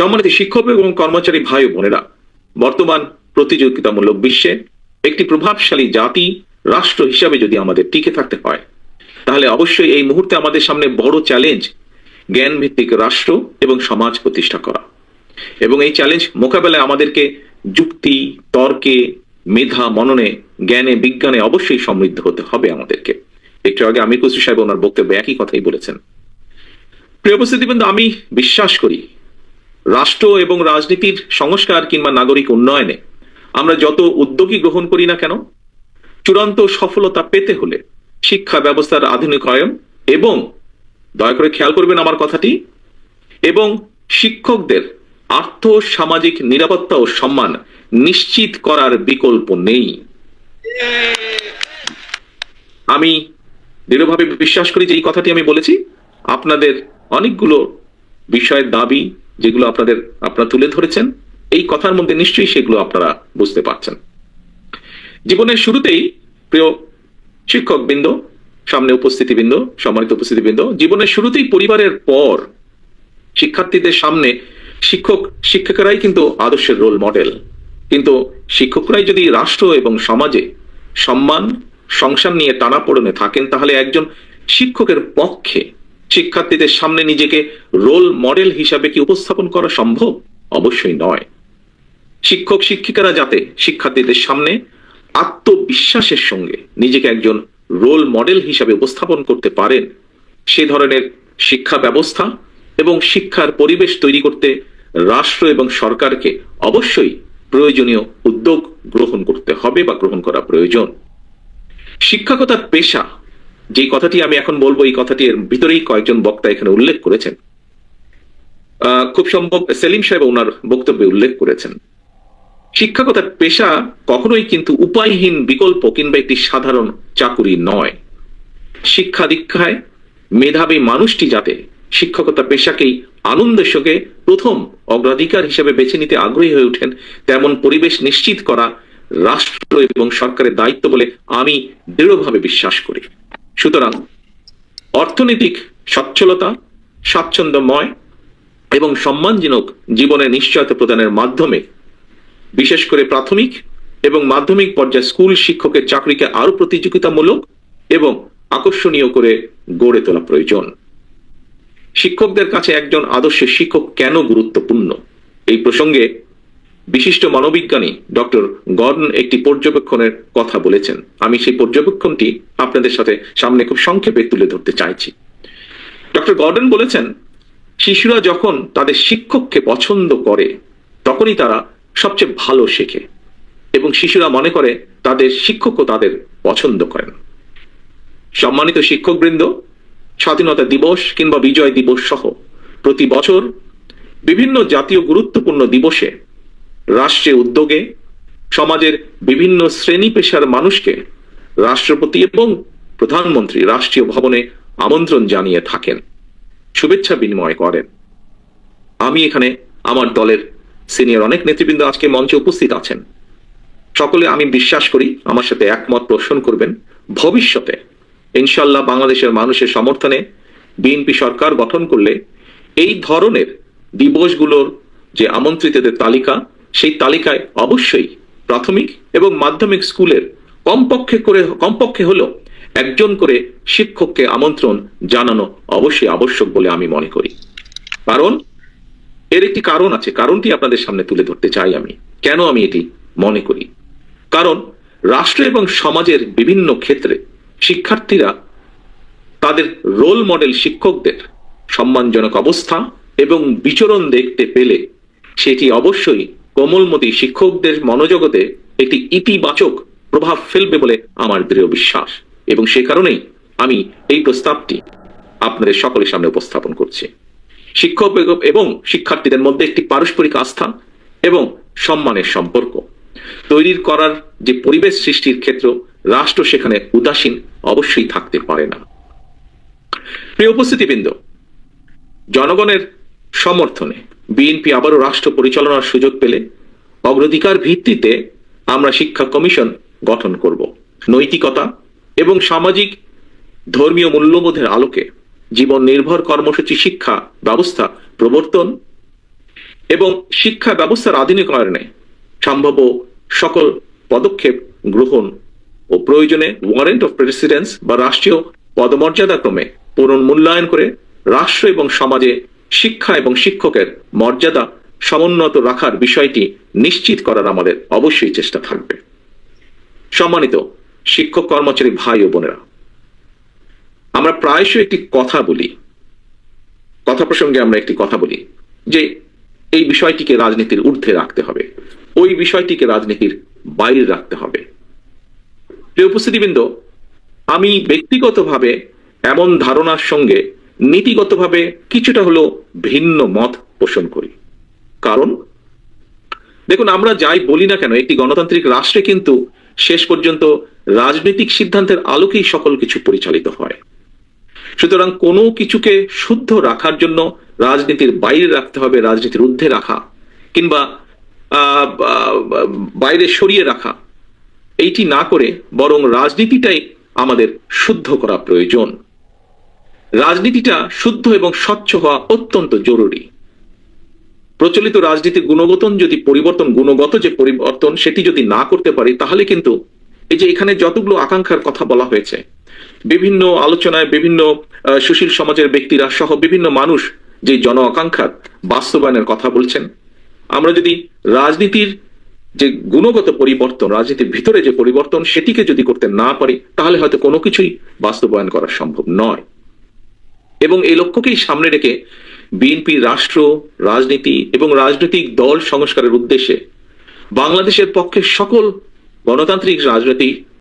সম্মানিত শিক্ষক এবং কর্মচারী ভাই বোনেরা, বর্তমান প্রতিযোগিতামূলক বিশ্বে একটি প্রভাবশালী জাতি রাষ্ট্র হিসাবে যদি আমাদের টিকে থাকতে হয়, তাহলে অবশ্যই এই মুহূর্তে আমাদের সামনে বড় চ্যালেঞ্জ জ্ঞান ভিত্তিক রাষ্ট্র এবং সমাজ প্রতিষ্ঠা করা। এবং এই চ্যালেঞ্জ মোকাবেলায় আমাদেরকে যুক্তি, তর্কে, মেধা, মননে, জ্ঞানে, বিজ্ঞানে অবশ্যই সমৃদ্ধ হতে হবে আমাদেরকে। একটু আগে আমির কুসু সাহেব ওনার বক্তব্যে একই কথাই বলেছেন। প্রিয় উপস্থিতি কিন্তু আমি বিশ্বাস করি রাষ্ট্র এবং রাজনীতির সংস্কার কিংবা নাগরিক উন্নয়নে আমরা যত উদ্যোগী গ্রহণ করি না কেন, চূড়ান্ত সফলতা পেতে হলে শিক্ষা ব্যবস্থার আধুনিকায়ন এবং, দয়া করে খেয়াল করবেন আমার কথাটি, এবং শিক্ষকদের আর্থ সামাজিক নিরাপত্তা ও সম্মান নিশ্চিত করার বিকল্প নেই। আমি দৃঢ়ভাবে বিশ্বাস করি যে এই কথাটি আমি বলেছি। আপনাদের অনেকগুলো বিষয়ের দাবি যেগুলো আপনাদের, আপনারা তুলে ধরেছেন, এই কথার মধ্যে নিশ্চয়ই সেগুলো আপনারা বুঝতে পারছেন। জীবনের শুরুতেই, প্রিয় শিক্ষক বৃন্দ সামনে উপস্থিতিবৃন্দ, সম্মানিত উপস্থিতিবৃন্দ, জীবনের শুরুতেই পরিবারের পর শিক্ষার্থীদের সামনে শিক্ষক, শিক্ষকেরাই কিন্তু আদর্শের রোল মডেল কিন্তু শিক্ষকরাই যদি রাষ্ট্র এবং সমাজে সম্মান, সংসার নিয়ে টানাপোড়েনে থাকেন, তাহলে একজন শিক্ষকের পক্ষে শিক্ষার্থীদের সামনে নিজেকে রোল মডেল হিসাবে কি উপস্থাপন করা সম্ভব? অবশ্যই নয়। শিক্ষক শিক্ষিকারা যাতে শিক্ষার্থীদের সামনে আত্মবিশ্বাসের সঙ্গে নিজেকে একজন রোল মডেল হিসাবে উপস্থাপন করতে পারেন, সে ধরনের শিক্ষা ব্যবস্থা এবং শিক্ষার পরিবেশ তৈরি করতে রাষ্ট্র এবং সরকারকে অবশ্যই প্রয়োজনীয় উদ্যোগ গ্রহণ করতে হবে বা গ্রহণ করা প্রয়োজন। শিক্ষকতার পেশা যে কথাটি আমি এখন বলব, এই কথাটি এর ভিতরেই কয়েকজন বক্তা এখানে উল্লেখ করেছেন। খুব সম্ভব সেলিম সাহেব ওনার বক্তব্যে উল্লেখ করেছেন। শিক্ষকতার পেশা কখনোই কিন্তু উপায়হীন বিকল্প কিংবা একটি সাধারণ চাকুরি নয়। শিক্ষা দীক্ষায় মেধাবী মানুষটি যাতে শিক্ষকতা পেশাকেই আনন্দের সঙ্গে প্রথম অগ্রাধিকার হিসেবে বেছে নিতে আগ্রহী হয়ে ওঠেন, তেমন পরিবেশ নিশ্চিত করা রাষ্ট্র এবং সরকারের দায়িত্ব বলে আমি দৃঢ়ভাবে বিশ্বাস করি। সুতরাং অর্থনৈতিক সচ্ছলতা, স্বাচ্ছন্দ্যময় এবং সম্মানজনক জীবনের নিশ্চয়তা প্রদানের মাধ্যমে, বিশেষ করে প্রাথমিক এবং মাধ্যমিক পর্যায়ে স্কুল শিক্ষকের চাকরিকে আরও প্রতিযোগিতামূলক এবং আকর্ষণীয় করে গড়ে তোলা প্রয়োজন। শিক্ষকদের কাছে একজন আদর্শ শিক্ষক কেন গুরুত্বপূর্ণ? এই প্রসঙ্গে বিশিষ্ট মানবিজ্ঞানী ডক্টর গর্ন একটি পর্যবেক্ষণের কথা বলেছেন। আমি সেই পর্যবেক্ষণটি আপনাদের সাথে সামনে খুব সংক্ষেপে তুলে ধরতে চাইছি। ডক্টর গর্ডন বলেছেন, শিশুরা যখন তাদের শিক্ষককে পছন্দ করে, তখনই তারা সবচেয়ে ভালো শেখে এবং শিশুরা মনে করে তাদের শিক্ষকও তাদের পছন্দ করেন। সম্মানিত শিক্ষকবৃন্দ, স্বাধীনতা দিবস কিংবা বিজয় দিবস সহ প্রতি বছর বিভিন্ন জাতীয় গুরুত্বপূর্ণ দিবসে রাষ্ট্রের উদ্যোগে, সমাজের বিভিন্ন শ্রেণি পেশার মানুষকে রাষ্ট্রপতি এবং প্রধানমন্ত্রী রাষ্ট্রীয় ভবনে আমন্ত্রণ জানিয়ে থাকেন, শুভেচ্ছা বিনিময় করেন। আমি এখানে আমার দলের সিনিয়র অনেক নেতৃবৃন্দ আজকে মঞ্চে উপস্থিত আছেন। সকলে আমি বিশ্বাস করি আমার সাথে একমত পোষণ করবেন। ভবিষ্যতে ইনশাল্লাহ বাংলাদেশের মানুষের সমর্থনে বিএনপি সরকার গঠন করলে এই ধরনের দিবসগুলোর যে আমন্ত্রিতদের তালিকা সেই তালিকায় অবশ্যই প্রাথমিক এবং মাধ্যমিক স্কুলের কমপক্ষে করে, কমপক্ষে হলেও একজন করে শিক্ষককে আমন্ত্রণ জানানো অবশ্যই আবশ্যক বলে আমি মনে করি। কারণ, এর একটি কারণ আছে, কারণটি আপনাদের সামনে তুলে ধরতে চাই আমি। কেন আমি এটি মনে করি? কারণ, রাষ্ট্র এবং সমাজের বিভিন্ন ক্ষেত্রে শিক্ষার্থীরা তাদের রোল মডেল শিক্ষকদের সম্মানজনক অবস্থা এবং বিচরণ দেখতে পেলে সেটি অবশ্যই কোমলমতি শিক্ষকদের মনোজগতে একটি ইতিবাচক প্রভাব ফেলবে বলে আমার দৃঢ় বিশ্বাস। এবং সে কারণেই আমি এই প্রস্তাবটি আপনাদের সকলের সামনে উপস্থাপন করছি। শিক্ষক এবং শিক্ষার্থীদের মধ্যে একটি পারস্পরিক আস্থা এবং সম্মানের সম্পর্ক। তৈরির করার যে পরিবেশ সৃষ্টির ক্ষেত্র, রাষ্ট্র সেখানে উদাসীন অবশ্যই থাকতে পারে না। প্রিয় উপস্থিতিবৃন্দ, জনগণের সমর্থনে বিএনপি আবারও রাষ্ট্র পরিচালনার সুযোগ পেলে অগ্রাধিকার ভিত্তিতে আমরা শিক্ষা কমিশন গঠন করব। নৈতিকতা এবং সামাজিক ধর্মীয় মূল্যবোধের আলোকে জীবন নির্ভর কর্মসূচি শিক্ষা ব্যবস্থা প্রবর্তন এবং শিক্ষা ব্যবস্থার আধুনিকায়নে সম্ভাব্য সকল পদক্ষেপ গ্রহণ ও প্রয়োজনে ওয়ারেন্ট অফ প্রেসিডেন্স বা রাষ্ট্রীয় পদমর্যাদা ক্রমে পুনর্মূল্যায়ন করে রাষ্ট্র এবং সমাজে শিক্ষা এবং শিক্ষকের মর্যাদা সমুন্নত রাখার বিষয়টি নিশ্চিত করার আমাদের অবশ্যই চেষ্টা থাকবে। সম্মানিত শিক্ষক কর্মচারী ভাই ও বোনেরা, আমরা প্রায়শই একটি কথা বলি। কথা প্রসঙ্গে আমরা একটি কথা বলি যে এই বিষয়টিকে রাজনীতির ঊর্ধ্বে রাখতে হবে। ওই বিষয়টিকে রাজনীতির বাইরে রাখতে হবে। উপস্থিতিবৃন্দ, আমি ব্যক্তিগতভাবে এমন ধারণার সঙ্গে নীতিগতভাবে কিছুটা হলো ভিন্ন মত পোষণ করি। কারণ, দেখুন, আমরা যাই বলি না কেন, একটি গণতান্ত্রিক রাষ্ট্রে কিন্তু শেষ পর্যন্ত রাজনৈতিক সিদ্ধান্তের আলোকেই সকল কিছু পরিচালিত হয়। সুতরাং কোনো কিছুকে শুদ্ধ রাখার জন্য রাজনীতির বাইরে রাখতে হবে, রাজনীতির ঊর্ধ্বে রাখা, কিংবা বাইরে সরিয়ে রাখা। এইটি না করে বরং রাজনীতিটাই আমাদের শুদ্ধ করা প্রয়োজন। রাজনীতিটা শুদ্ধ এবং স্বচ্ছ হওয়া অত্যন্ত জরুরি। প্রচলিত রাজনীতির গুণগত যদি পরিবর্তন, গুণগত যে পরিবর্তন সেটি যদি না করতে পারি, তাহলে কিন্তু এই যে এখানে যতগুলো আকাঙ্ক্ষার কথা বলা হয়েছে, বিভিন্ন আলোচনায় বিভিন্ন সুশীল সমাজের ব্যক্তিরা সহ বিভিন্ন মানুষ যে জন আকাঙ্ক্ষার বাস্তবায়নের কথা বলছেন, আমরা যদি রাজনীতির যে গুণগত পরিবর্তন, রাজনীতির ভিতরে যে পরিবর্তন সেটিকে যদি করতে না পারি, তাহলে হয়তো কোনো কিছুই বাস্তবায়ন করা সম্ভব নয়। এবং এই লক্ষ্যকেই সামনে রেখে বিএনপি রাষ্ট্র, রাজনীতি এবং রাজনৈতিক দল সংস্কারের উদ্দেশ্যে বাংলাদেশের পক্ষে সকল গণতান্ত্রিক রাজনৈতিক